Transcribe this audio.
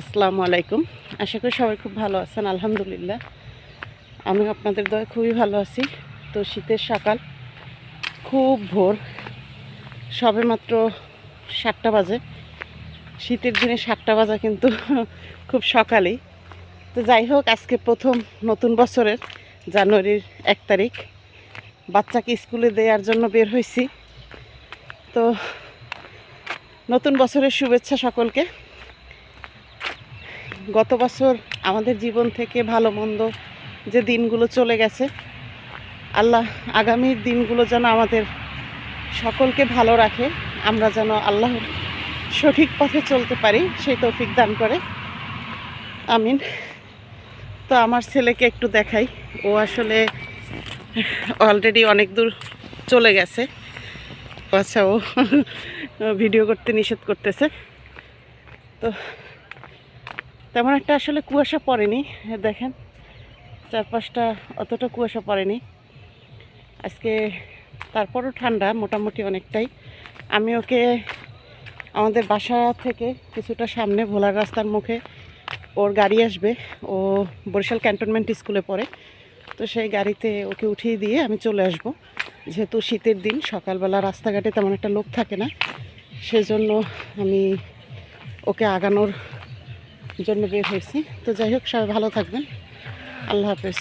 আসসালামু আলাইকুম। আশা করি সবাই খুব ভালো আছেন, আলহামদুলিল্লাহ। আমি আপনাদের দয় খুবই ভালো আছি। তো শীতের সকাল, খুব ভোর, সবে মাত্র সাতটা বাজে। শীতের দিনে সাতটা বাজা কিন্তু খুব সকালেই। তো যাই হোক, আজকে প্রথম নতুন বছরের জানুয়ারির এক তারিখ। বাচ্চাকে স্কুলে দেওয়ার জন্য বের হয়েছি। তো নতুন বছরের শুভেচ্ছা সকলকে। গত বছর আমাদের জীবন থেকে ভালো মন্দ যে দিনগুলো চলে গেছে, আল্লাহ আগামীর দিনগুলো যেন আমাদের সকলকে ভালো রাখে, আমরা যেন আল্লাহর সঠিক পথে চলতে পারি, সেই তৌফিক দান করে। আমিন। তো আমার ছেলেকে একটু দেখাই। ও আসলে অলরেডি অনেক দূর চলে গেছে। আচ্ছা ও ভিডিও করতে নিষেধ করতেছে। তো তেমন একটা আসলে কুয়াশা পড়েনি, দেখেন। চারপাশটা অতটা কুয়াশা পড়েনি। আজকে তারপরও ঠান্ডা, মোটামুটি অনেকটাই। আমি ওকে আমাদের বাসা থেকে কিছুটা সামনে ভোলার রাস্তার মুখে ওর গাড়ি আসবে। ও বরিশাল ক্যান্টনমেন্ট স্কুলে পড়ে। তো সেই গাড়িতে ওকে উঠিয়ে দিয়ে আমি চলে আসব। যেহেতু শীতের দিন, সকালবেলা রাস্তাঘাটে তেমন একটা লোক থাকে না। সেজন্য আমি ওকে আগানোর জন্য বের হয়েছি। তো যাই হোক সবাই ভালো থাকবেন। আল্লাহ হাফেজ।